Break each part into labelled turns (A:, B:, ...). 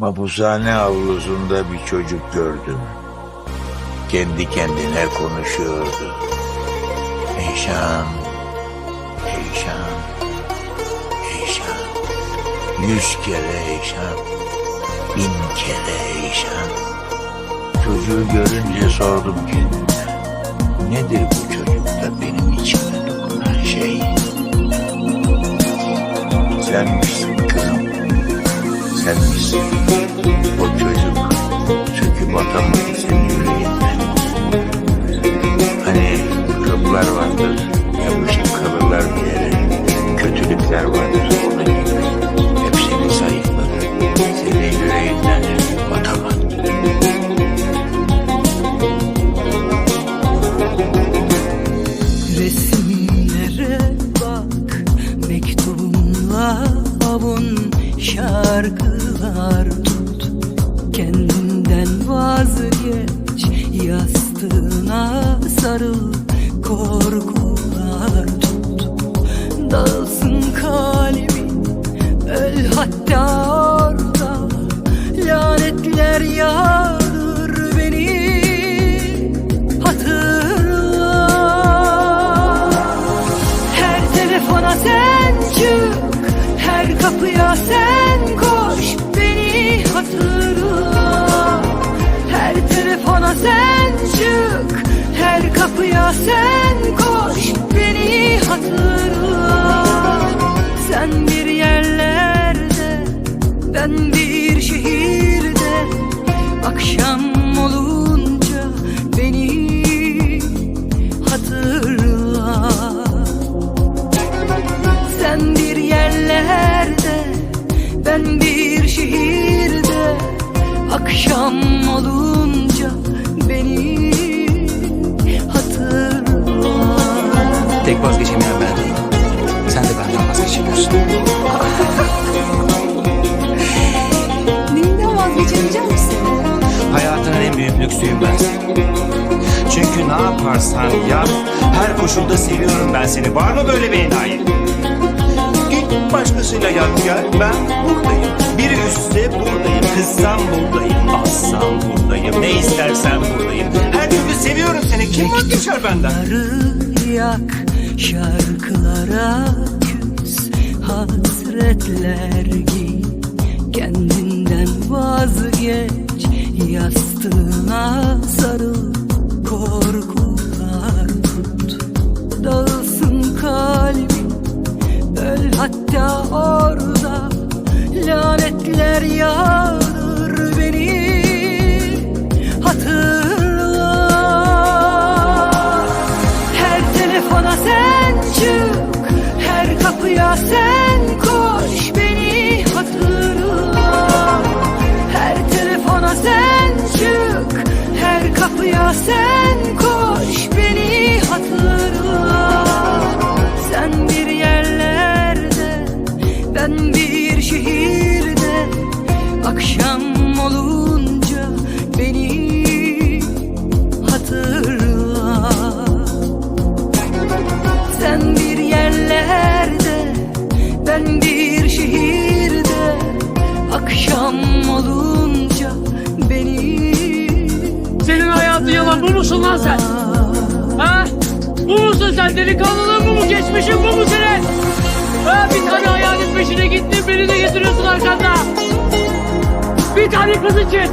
A: Mapushane avlusunda bir çocuk gördüm. Kendi kendine konuşuyordu. Eyşan, Eyşan, Eyşan. Yüz kere Eyşan, bin kere Eyşan. Çocuğu görünce sordum kendime. Nedir bu çocukta Sen misin? O çocuk söküp atamadı senin yüreğinden. Hani kapılar vardır, yapışıp kalırlar bir yere. Kötülükler vardır
B: Şarkılar tut Kendinden vazgeç. Yastığına sarıl Korkular tut. Dağılsın kalbin Öl hatta orada. Lanetler yağdır sen çık. Her kapıya sen koş. Beni hatırla. Sen bir yerlerde Ben bir şehirde. Akşam olunca beni hatırla. Sen bir yerlerde ben bir şehirde. Akşam olunca
C: Tek vazgeçemeyen ben değilim. Sen de benden vazgeçemiyorsun.
B: Neyinden vazgeçemeyeceğim misin?
C: Hayatının en büyük lüksüyüm ben. Çünkü ne yaparsan yap, her koşulda seviyorum ben seni. Var mı böyle bir enayi? Git başkasıyla yat gel, ben buradayım. Biri üstse buradayım, kızsam buradayım, bassam buradayım. Ne istersen buradayım. Her türlü seviyorum seni. Kim vazgeçer benden?
B: Yak, şarkılara küs Hasretler giy, kendinden vazgeç Yastığına sarıl, korkular tut. Dağılsın kalbin, öl hatta orada
D: musun lan sen? Ha? Bu musun sen? Delikanlılığın bu mu? Geçmişin bu mu senin? Ha? Bir tane hayalin peşine gittin beni de getiriyorsun arkanda. Bir tane kız için.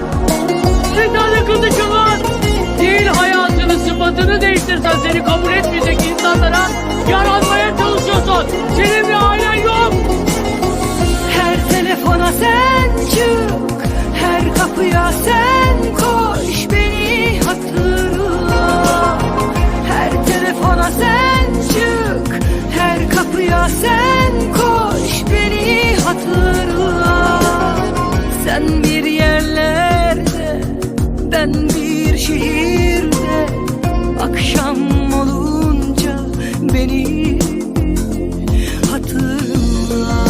D: Bir tane kız için lan. Değil hayatını sıfatını değiştirsen seni kabul etmeyecek
B: Ben bir şehirde Akşam olunca beni hatırla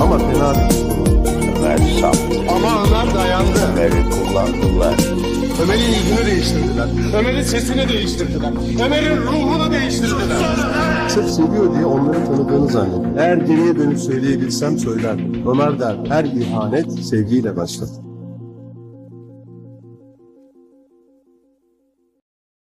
E: Ama fena.
A: Ömer saf.
E: Ama Ömer dayandı.
A: Ömer'i kullandılar.
E: Ömer'in yüzünü değiştirdiler. Ömer'in sesini değiştirdiler. Ömer'in ruhunu değiştirdiler. Sırf seviyor diye onları tanıdığını zannediyor. Eğer geriye dönüp söyleyebilsem söylerdim. Ömer der her ihanet sevgiyle başlar.